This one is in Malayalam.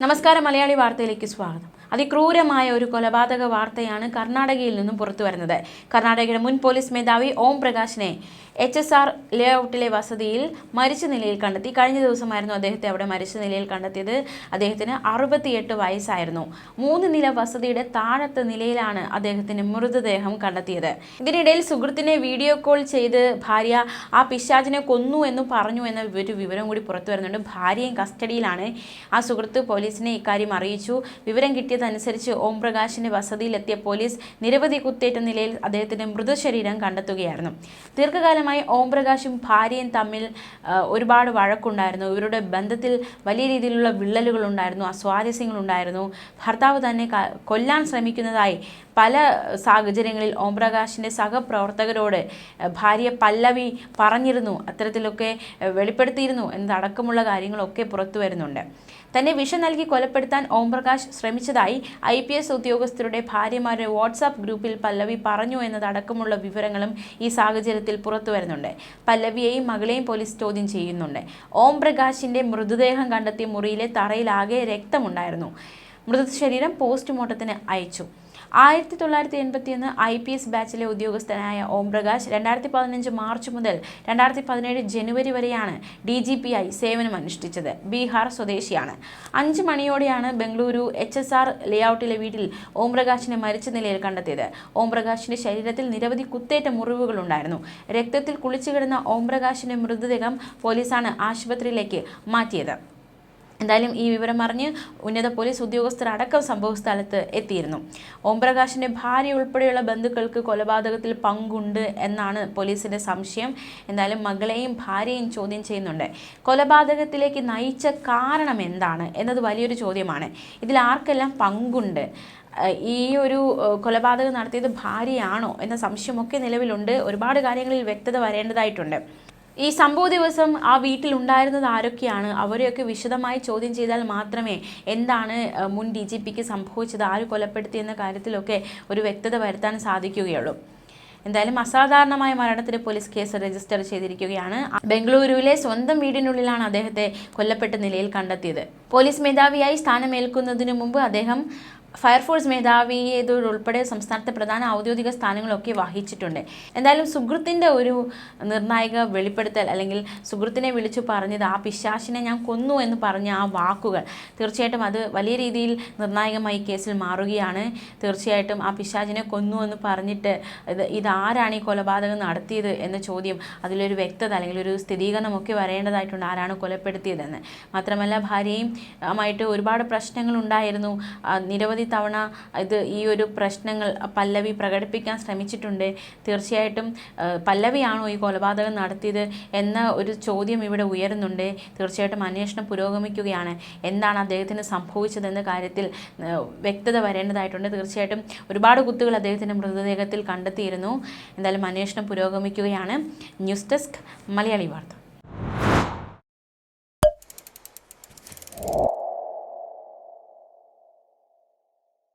നമസ്കാരം മലയാളി വാർത്തയിലേക്ക് സ്വാഗതം. അതിക്രൂരമായ ഒരു കൊലപാതക വാർത്തയാണ് കർണാടകയിൽ നിന്നും പുറത്തു വരുന്നത് കർണാടകയുടെ മുൻ പോലീസ് മേധാവി ഓം പ്രകാശിനെ എച്ച് എസ് ആർ ലേഔട്ടിലെ വസതിയിൽ മരിച്ച നിലയിൽ കണ്ടെത്തി. കഴിഞ്ഞ ദിവസമായിരുന്നു അദ്ദേഹത്തെ അവിടെ മരിച്ച നിലയിൽ കണ്ടെത്തിയത്. അദ്ദേഹത്തിന് അറുപത്തിയെട്ട് വയസ്സായിരുന്നു. മൂന്ന് നില വസതിയുടെ താഴത്തെ നിലയിലാണ് അദ്ദേഹത്തിന് മൃതദേഹം കണ്ടെത്തിയത്. ഇതിനിടയിൽ സുഹൃത്തിനെ വീഡിയോ കോൾ ചെയ്ത് ഭാര്യ ആ പിശാചിനെ കൊന്നു എന്ന് പറഞ്ഞു എന്ന ഒരു വിവരം കൂടി പുറത്തു വരുന്നുണ്ട്. ഭാര്യയും കസ്റ്റഡിയിലാണ്. ആ സുഹൃത്ത് പോലീസിനെ ഇക്കാര്യം അറിയിച്ചു. വിവരം കിട്ടിയതനുസരിച്ച് ഓം പ്രകാശിന്റെ വസതിയിലെത്തിയ പോലീസ് നിരവധി കുത്തേറ്റ നിലയിൽ അദ്ദേഹത്തിന്റെ മൃതശരീരം കണ്ടെത്തുകയായിരുന്നു. ദീർഘകാലമായി ഓം പ്രകാശും ഭാര്യയും തമ്മിൽ ഒരുപാട് വഴക്കുണ്ടായിരുന്നു. ഇവരുടെ ബന്ധത്തിൽ വലിയ രീതിയിലുള്ള വിള്ളലുകൾ ഉണ്ടായിരുന്നു അസ്വാരസ്യങ്ങൾ ഉണ്ടായിരുന്നു ഭർത്താവ് തന്നെ കൊല്ലാൻ ശ്രമിക്കുന്നതായി പല സാഹചര്യങ്ങളിൽ ഓം പ്രകാശിന്റെ സഹപ്രവർത്തകരോട് ഭാര്യ പല്ലവി പറഞ്ഞിരുന്നു. അത്തരത്തിലൊക്കെ വെളിപ്പെടുത്തിയിരുന്നു എന്നതടക്കമുള്ള കാര്യങ്ങളൊക്കെ പുറത്തു വരുന്നുണ്ട്. തന്നെ വിഷം നൽകി കൊലപ്പെടുത്താൻ ഓംപ്രകാശ് ശ്രമിച്ചതായി ഐ പി എസ് ഉദ്യോഗസ്ഥരുടെ ഭാര്യമാരുടെ വാട്സാപ്പ് ഗ്രൂപ്പിൽ പല്ലവി പറഞ്ഞു എന്നതടക്കമുള്ള വിവരങ്ങളും ഈ സാഹചര്യത്തിൽ പുറത്തു വരുന്നുണ്ട്. പല്ലവിയെയും മകളെയും പോലീസ് ചോദ്യം ചെയ്യുന്നുണ്ട്. ഓം പ്രകാശിന്റെ മൃതദേഹം കണ്ടെത്തിയ മുറിയിലെ തറയിലാകെ രക്തമുണ്ടായിരുന്നു. മൃതശരീരം പോസ്റ്റ്മോർട്ടത്തിന് അയച്ചു. ആയിരത്തി തൊള്ളായിരത്തി എൺപത്തിയൊന്ന് ഐ പി എസ് ബാച്ചിലെ ഉദ്യോഗസ്ഥനായ ഓം പ്രകാശ് രണ്ടായിരത്തി പതിനഞ്ച് മാർച്ച് മുതൽ രണ്ടായിരത്തി പതിനേഴ് ജനുവരി വരെയാണ് ഡി ജി പി ആയി സേവനം അനുഷ്ഠിച്ചത് ബീഹാർ സ്വദേശിയാണ്. അഞ്ച് മണിയോടെയാണ് ബംഗളൂരു എച്ച് എസ് ആർ ലേഔട്ടിലെ വീട്ടിൽ ഓം പ്രകാശിനെ മരിച്ച നിലയിൽ കണ്ടെത്തിയത്. ഓം പ്രകാശിന്റെ ശരീരത്തിൽ നിരവധി കുത്തേറ്റ മുറിവുകൾ ഉണ്ടായിരുന്നു രക്തത്തിൽ കുളിച്ചു കിടന്ന ഓം പ്രകാശിന്റെ മൃതദേഹം പോലീസാണ് ആശുപത്രിയിലേക്ക് മാറ്റിയത്. എന്തായാലും ഈ വിവരം അറിഞ്ഞ് ഉന്നത പോലീസ് ഉദ്യോഗസ്ഥർ അടക്കം സംഭവ സ്ഥലത്ത് എത്തിയിരുന്നു. ഓംപ്രകാശിന്റെ ഭാര്യ ഉൾപ്പെടെയുള്ള ബന്ധുക്കൾക്ക് കൊലപാതകത്തിൽ പങ്കുണ്ട് എന്നാണ് പോലീസിന്റെ സംശയം. എന്തായാലും മകളെയും ഭാര്യയും ചോദ്യം ചെയ്യുന്നുണ്ട്. കൊലപാതകത്തിലേക്ക് നയിച്ച കാരണം എന്താണ് എന്നത് വലിയൊരു ചോദ്യമാണ്. ഇതിൽ ആർക്കെല്ലാം പങ്കുണ്ട്? ഈ ഒരു കൊലപാതകം നടത്തിയത് ഭാര്യയാണോ എന്ന സംശയമൊക്കെ നിലവിലുണ്ട്. ഒരുപാട് കാര്യങ്ങളിൽ വ്യക്തത വരേണ്ടതായിട്ടുണ്ട്. ഈ സംഭവ ദിവസം ആ വീട്ടിൽ ഉണ്ടായിരുന്നത് ആരൊക്കെയാണ്? അവരെയൊക്കെ വിശദമായി ചോദ്യം ചെയ്താൽ മാത്രമേ എന്താണ് മുൻ ഡി ജി പിക്ക് സംഭവിച്ചത് ആര് കൊലപ്പെടുത്തി എന്ന കാര്യത്തിലൊക്കെ ഒരു വ്യക്തത വരുത്താൻ സാധിക്കുകയുള്ളൂ. എന്തായാലും അസാധാരണമായ മരണത്തിന് പോലീസ് കേസ് രജിസ്റ്റർ ചെയ്തിരിക്കുകയാണ്. ബംഗളൂരുവിലെ സ്വന്തം വീടിനുള്ളിലാണ് അദ്ദേഹത്തെ കൊല്ലപ്പെട്ട നിലയിൽ കണ്ടെത്തിയത്. പോലീസ് മേധാവിയായി സ്ഥാനമേൽക്കുന്നതിനു മുമ്പ് അദ്ദേഹം ഫയർഫോഴ്സ് മേധാവി ഉൾപ്പെടെ സംസ്ഥാനത്തെ പ്രധാന ഔദ്യോഗിക സ്ഥാനങ്ങളൊക്കെ വഹിച്ചിട്ടുണ്ട്. എന്തായാലും സുഹൃത്തിന്റെ ഒരു നിർണായക വെളിപ്പെടുത്തൽ അല്ലെങ്കിൽ സുഹൃത്തിനെ വിളിച്ചു പറഞ്ഞത് ആ പിശാശിനെ ഞാൻ കൊന്നു എന്ന് പറഞ്ഞ ആ വാക്കുകൾ തീർച്ചയായിട്ടും അത് വലിയ രീതിയിൽ നിർണായകമായി കേസിൽ മാറുകയാണ്. തീർച്ചയായിട്ടും ആ പിശാചിനെ കൊന്നു എന്ന് പറഞ്ഞിട്ട് ഇത് ഇതാരാണ് ഈ കൊലപാതകം നടത്തിയത് എന്ന ചോദ്യം അതിലൊരു വ്യക്തത അല്ലെങ്കിൽ ഒരു സ്ഥിരീകരണമൊക്കെ വരേണ്ടതായിട്ടുണ്ട് ആരാണ് കൊലപ്പെടുത്തിയതെന്ന്. മാത്രമല്ല ഭാര്യയും ആയിട്ട് ഒരുപാട് പ്രശ്നങ്ങൾ ഉണ്ടായിരുന്നു. ആ, നിരവധി തവണ ഇത് ഈ ഒരു പ്രശ്നങ്ങൾ പല്ലവി പ്രകടിപ്പിക്കാൻ ശ്രമിച്ചിട്ടുണ്ട്. തീർച്ചയായിട്ടും പല്ലവിയാണോ ഈ കൊലപാതകം നടത്തിയത് എന്ന ഒരു ചോദ്യം ഇവിടെ ഉയരുന്നുണ്ട്. തീർച്ചയായിട്ടും അന്വേഷണം പുരോഗമിക്കുകയാണ്. എന്താണ് അദ്ദേഹത്തിന് സംഭവിച്ചതെന്ന കാര്യത്തിൽ വ്യക്തത വരേണ്ടതായിട്ടുണ്ട്. തീർച്ചയായിട്ടും ഒരുപാട് കുത്തുകൾ അദ്ദേഹത്തിന്റെ മൃതദേഹത്തിൽ കണ്ടെത്തിയിരുന്നു. എന്തായാലും അന്വേഷണം പുരോഗമിക്കുകയാണ്. ന്യൂസ് ഡെസ്ക് മലയാളി വാർത്ത.